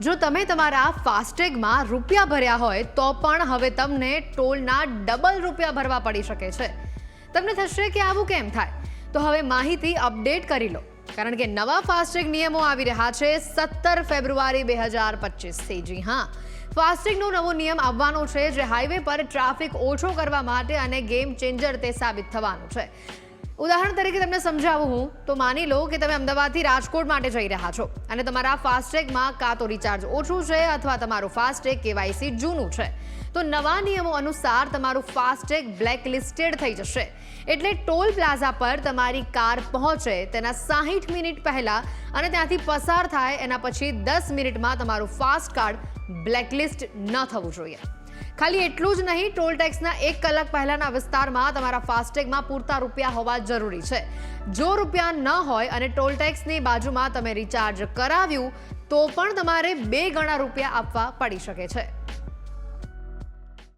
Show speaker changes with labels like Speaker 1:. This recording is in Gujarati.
Speaker 1: જો તમે તમારા ફાસ્ટેગમાં રૂપિયા ભર્યા હોય, તો પણ હવે તમને ટોલના ડબલ રૂપિયા ભરવા પડી શકે છે. તમને થશે કે આવું કેમ થાય? તો હવે માહિતી અપડેટ કરી લો. કારણ કે નવા ફાસ્ટેગ નિયમો આવી રહ્યા છે સત્તર ફેબ્રુઆરી બે હજાર પચીસથી. જી હા. ફાસ્ટેગનો નવો નિયમ આવવાનો છે જે હાઈવે પર ટ્રાફિક ઓછો કરવા માટે અને ગેમ ચેન્જર તે સાબિત થવાનું છે. ઉદાહરણ તરીકે તમને સમજાવું હું, તો માની લો કે તમે અમદાવાદથી રાજકોટ માટે જઈ રહ્યા છો અને તમારા ફાસ્ટેગમાં કાં તો રિચાર્જ ઓછું છે અથવા તમારું ફાસ્ટેગ કેવાયસી જૂનું છે. તો નવા નિયમો અનુસાર તમારું ફાસ્ટેગ બ્લેક લિસ્ટેડ થઈ જશે. એટલે ટોલ પ્લાઝા પર તમારી કાર પહોંચે તેના સાહીઠ મિનિટ પહેલાં અને ત્યાંથી પસાર થાય એના પછી દસ મિનિટમાં તમારું ફાસ્ટ કાર્ડ બ્લેકલિસ્ટ ન થવું જોઈએ. ખાલી એટલું જ નહીં, ટોલ ટેક્સના એક કલાક પહેલાના વિસ્તારમાં તમારા ફાસ્ટેગમાં પૂરતા રૂપિયા હોવા જરૂરી છે. જો રૂપિયા ન હોય અને ટોલ ટેક્સની બાજુમાં તમે રિચાર્જ કરાવ્યું, તો પણ તમારે બે ગણા રૂપિયા આપવા પડી શકે છે.